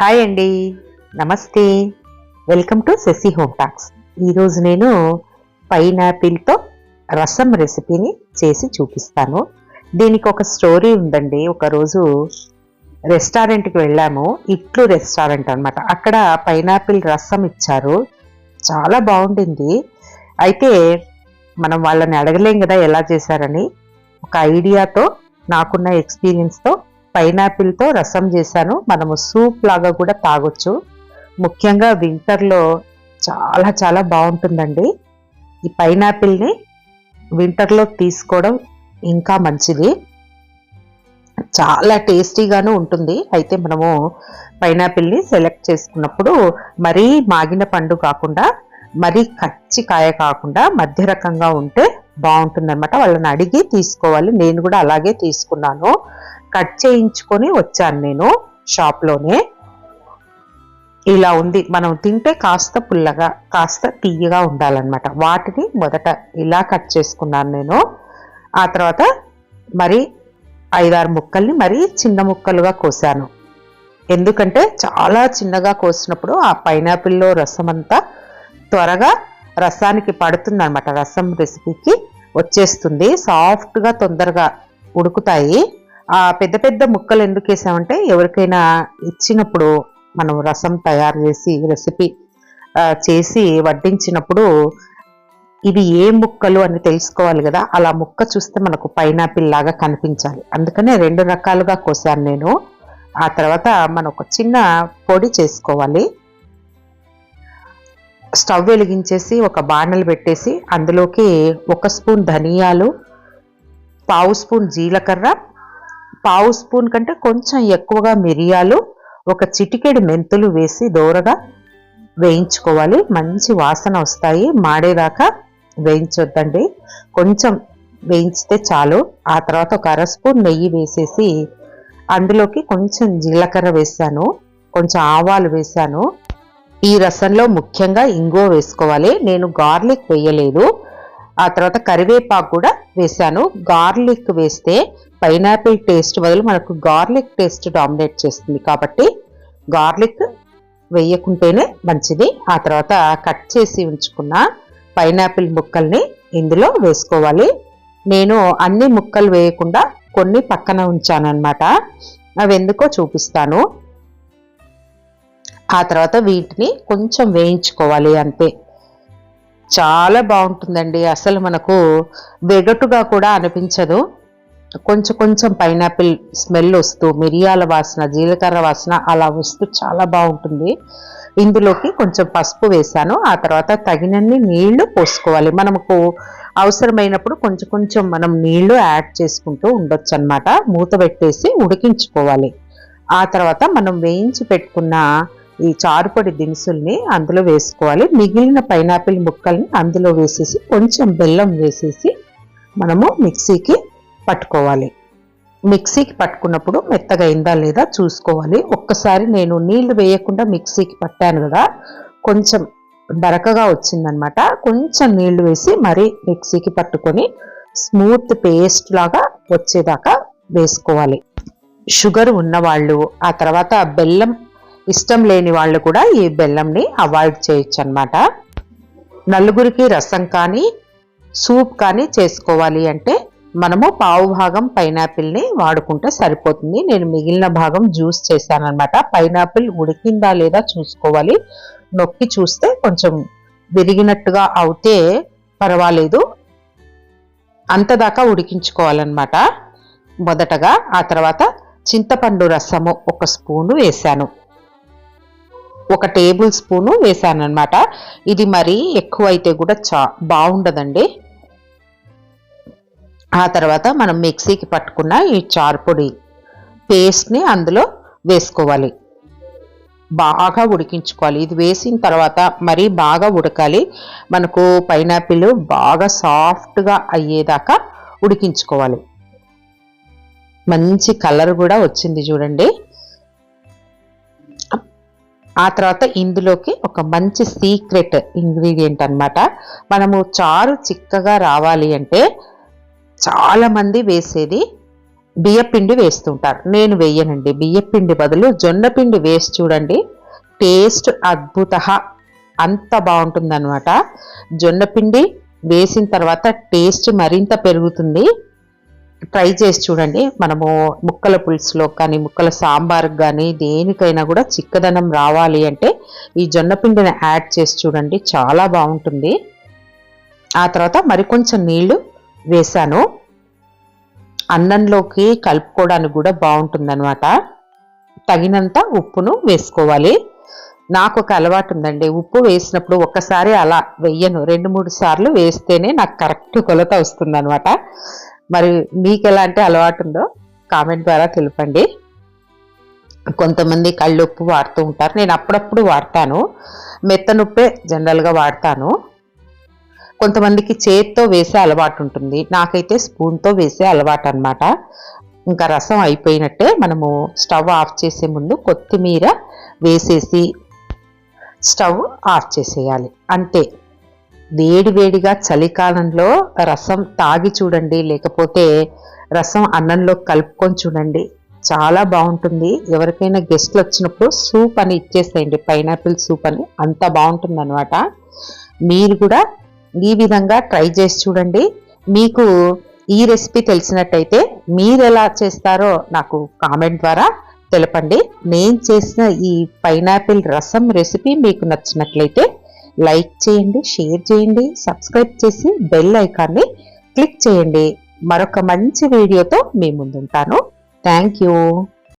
Hi అండి నమస్తే welcome to Shashi home talks ఈరోజు నేను పైనాపిల్తో రసం రెసిపీని చేసి చూపిస్తాను. దీనికి ఒక స్టోరీ ఉందండి. ఒకరోజు రెస్టారెంట్కి వెళ్ళాము. ఇట్లు రెస్టారెంట్ అన్నమాట. అక్కడ పైనాపిల్ రసం ఇచ్చారు. చాలా బాగుండింది. అయితే మనం వాళ్ళని అడగలేం కదా ఎలా చేశారని. ఒక ఐడియాతో నాకున్న ఎక్స్పీరియన్స్తో పైనాపిల్తో రసం చేశాను. మనము సూప్ లాగా కూడా తాగొచ్చు. ముఖ్యంగా వింటర్లో చాలా చాలా బాగుంటుందండి. ఈ పైనాపిల్ని వింటర్లో తీసుకోవడం ఇంకా మంచిది. చాలా టేస్టీగాను ఉంటుంది. అయితే మనము పైనాపిల్ని సెలెక్ట్ చేసుకున్నప్పుడు మరీ మాగిన పండు కాకుండా మరీ కచ్చి కాయ కాకుండా మధ్య రకంగా ఉంటే బాగుంటుందన్నమాట. వాళ్ళని అడిగి తీసుకోవాలి. నేను కూడా అలాగే తీసుకున్నాను. కట్ చేయించుకొని వచ్చాను నేను షాప్లోనే ఇలా ఉంది. మనం తింటే కాస్త పుల్లగా కాస్త తీయగా ఉండాలన్నమాట. వాటిని మొదట ఇలా కట్ చేసుకున్నాను నేను. ఆ తర్వాత మరి ఐదారు ముక్కల్ని మరీ చిన్న ముక్కలుగా కోసాను. ఎందుకంటే చాలా చిన్నగా కోసినప్పుడు ఆ పైనాపిల్లో రసం అంతా త్వరగా రసానికి పడుతుంది అనమాట రసం రెసిపీకి వచ్చేస్తుంది. సాఫ్ట్గా తొందరగా ఉడుకుతాయి. ఆ పెద్ద పెద్ద ముక్కలు ఎందుకు వేసామంటే ఎవరికైనా ఇచ్చినప్పుడు మనం రసం తయారు చేసి రెసిపీ చేసి వడ్డించినప్పుడు ఇవి ఏ ముక్కలు అని తెలుసుకోవాలి కదా అలా ముక్క చూస్తే మనకు పైనాపిల్ లాగా కనిపించాలి. అందుకనే రెండు రకాలుగా కోసాను నేను. ఆ తర్వాత మనం ఒక చిన్న పొడి చేసుకోవాలి. స్టవ్ వెలిగించేసి ఒక బాణలు పెట్టేసి అందులోకి ఒక స్పూన్ ధనియాలు పావు స్పూన్ జీలకర్ర పావు స్పూన్ కంటే కొంచెం ఎక్కువగా మిరియాలు ఒక చిటికెడు మెంతులు వేసి దోరగా వేయించుకోవాలి. మంచి వాసన వస్తాయి. మాడేదాకా వేయించొద్దండి. కొంచెం వేయించితే చాలు. ఆ తర్వాత ఒక అర స్పూన్ నెయ్యి వేసేసి అందులోకి కొంచెం జీలకర్ర వేసాను. కొంచెం ఆవాలు వేసాను. ఈ రసంలో ముఖ్యంగా ఇంగువ వేసుకోవాలి. నేను గార్లిక్ వేయలేదు. ఆ తర్వాత కరివేపాకు కూడా వేసాను. గార్లిక్ వేస్తే పైనాపిల్ టేస్ట్ బదులు మనకు గార్లిక్ టేస్ట్ డామినేట్ చేస్తుంది కాబట్టి గార్లిక్ వేయకుంటేనే మంచిది. ఆ తర్వాత కట్ చేసి ఉంచుకున్న పైనాపిల్ ముక్కల్ని ఇందులో వేసుకోవాలి. నేను అన్ని ముక్కలు వేయకుండా కొన్ని పక్కన ఉంచానన్నమాట. అవి ఎందుకో చూపిస్తాను. ఆ తర్వాత వీటిని కొంచెం వేయించుకోవాలి అంతే. చాలా బాగుంటుందండి. అసలు మనకు వెగటుగా కూడా అనిపించదు. కొంచెం కొంచెం పైనాపిల్ స్మెల్ వస్తూ మిరియాల వాసన జీలకర్ర వాసన అలా వస్తూ చాలా బాగుంటుంది. ఇందులోకి కొంచెం పసుపు వేసాను. ఆ తర్వాత తగినన్ని నీళ్ళు పోసుకోవాలి. మనకు అవసరమైనప్పుడు కొంచెం కొంచెం మనం నీళ్ళు యాడ్ చేసుకుంటూ ఉండొచ్చు అనమాట మూత పెట్టేసి ఉడికించుకోవాలి. ఆ తర్వాత మనం వేయించి పెట్టుకున్న ఈ చారుపొడి దినుసుల్ని అందులో వేసుకోవాలి. మిగిలిన పైనాపిల్ ముక్కల్ని అందులో వేసేసి కొంచెం బెల్లం వేసేసి మనము మిక్సీకి పట్టుకోవాలి. మిక్సీకి పట్టుకున్నప్పుడు మెత్తగా అయిందా లేదా చూసుకోవాలి. ఒక్కసారి నేను నీళ్ళు వేయకుండా మిక్సీకి పట్టాను కదా కొంచెం బరకగా వచ్చిందనమాట. కొంచెం నీళ్ళు వేసి మరీ మిక్సీకి పట్టుకొని స్మూత్ పేస్ట్ లాగా వచ్చేదాకా వేసుకోవాలి. షుగర్ ఉన్నవాళ్ళు ఆ తర్వాత బెల్లం ఇష్టం లేని వాళ్ళు కూడా ఈ బెల్లంని అవాయిడ్ చేయొచ్చు అనమాట నలుగురికి రసం కానీ సూప్ కానీ చేసుకోవాలి అంటే మనము పావు భాగం పైనాపిల్ని వాడుకుంటే సరిపోతుంది. నేను మిగిలిన భాగం జ్యూస్ చేశానమాట పైనాపిల్ ఉడికిందా లేదా చూసుకోవాలి. నొక్కి చూస్తే కొంచెం విరిగినట్టుగా అవుతే పర్వాలేదు. అంతదాకా ఉడికించుకోవాలన్నమాట. మొదటగా ఆ తర్వాత చింతపండు రసము ఒక స్పూను వేశాను. ఒక టేబుల్ స్పూను వేసాను అనమాట ఇది మరీ ఎక్కువ అయితే కూడా చా బాగుండదండి. ఆ తర్వాత మనం మిక్సీకి పట్టుకున్న ఈ చారుపొడి పేస్ట్ని అందులో వేసుకోవాలి. బాగా ఉడికించుకోవాలి. ఇది వేసిన తర్వాత మరీ బాగా ఉడకాలి. మనకు పైనాపిల్ బాగా సాఫ్ట్గా అయ్యేదాకా ఉడికించుకోవాలి. మంచి కలర్ కూడా వచ్చింది చూడండి. ఆ తర్వాత ఇందులోకి ఒక మంచి సీక్రెట్ ఇంగ్రీడియంట్ అనమాట మనము చారు చిక్కగా రావాలి అంటే చాలామంది వేసేది బియ్యపిండి వేస్తుంటారు. నేను వేయనండి. బియ్యపిండి బదులు జొన్నపిండి వేసి చూడండి. టేస్ట్ అద్భుత అంత బాగుంటుందన్నమాట. జొన్నపిండి వేసిన తర్వాత టేస్ట్ మరింత పెరుగుతుంది. ట్రై చేసి చూడండి. మనము ముక్కల పులుసులో కానీ ముక్కల సాంబార్కి కానీ దేనికైనా కూడా చిక్కదనం రావాలి అంటే ఈ జొన్నపిండిని యాడ్ చేసి చూడండి. చాలా బాగుంటుంది. ఆ తర్వాత మరికొంచెం నీళ్ళు వేసాను అన్నంలోకి కలుపుకోవడానికి కూడా బాగుంటుందన్నమాట. తగినంత ఉప్పును వేసుకోవాలి. నాకు ఒక అలవాటు ఉందండి. ఉప్పు వేసినప్పుడు ఒక్కసారి అలా వెయ్యను రెండు మూడు సార్లు వేస్తేనే నాకు కరెక్ట్ కొలత వస్తుందన్నమాట. మరి మీకు ఎలాంటి అలవాటు ఉందో కామెంట్ ద్వారా తెలుపండి. కొంతమంది కళ్ళుప్పు వాడుతూ ఉంటారు. నేను అప్పుడప్పుడు వాడతాను. మెత్తనుప్పే జనరల్గా వాడతాను. కొంతమందికి చేత్తో వేసే అలవాటు ఉంటుంది. నాకైతే స్పూన్తో వేసే అలవాటు అనమాట ఇంకా రసం అయిపోయినట్టే మనము స్టవ్ ఆఫ్ చేసే ముందు కొత్తిమీర వేసేసి స్టవ్ ఆఫ్ చేసేయాలి. అంతే. వేడి వేడిగా చలికాలంలో రసం తాగి చూడండి లేకపోతే రసం అన్నంలో కలుపుకొని చూడండి. చాలా బాగుంటుంది. ఎవరికైనా గెస్ట్లు వచ్చినప్పుడు సూప్ అని ఇచ్చేసేయండి. పైనాపిల్ సూప్ అని. అంత బాగుంటుంది అనమాట మీరు కూడా ఈ విధంగా ట్రై చేసి చూడండి. మీకు ఈ రెసిపీ తెలిసినట్టయితే మీరు ఎలా చేస్తారో నాకు కామెంట్ ద్వారా తెలపండి. నేను చేసిన ఈ పైనాపిల్ రసం రెసిపీ మీకు నచ్చినట్లయితే లైక్ చేయండి షేర్ చేయండి సబ్స్క్రైబ్ చేసి బెల్ ఐకాన్ని క్లిక్ చేయండి. మరొక మంచి వీడియోతో మీ ముందుంటాను. Thank you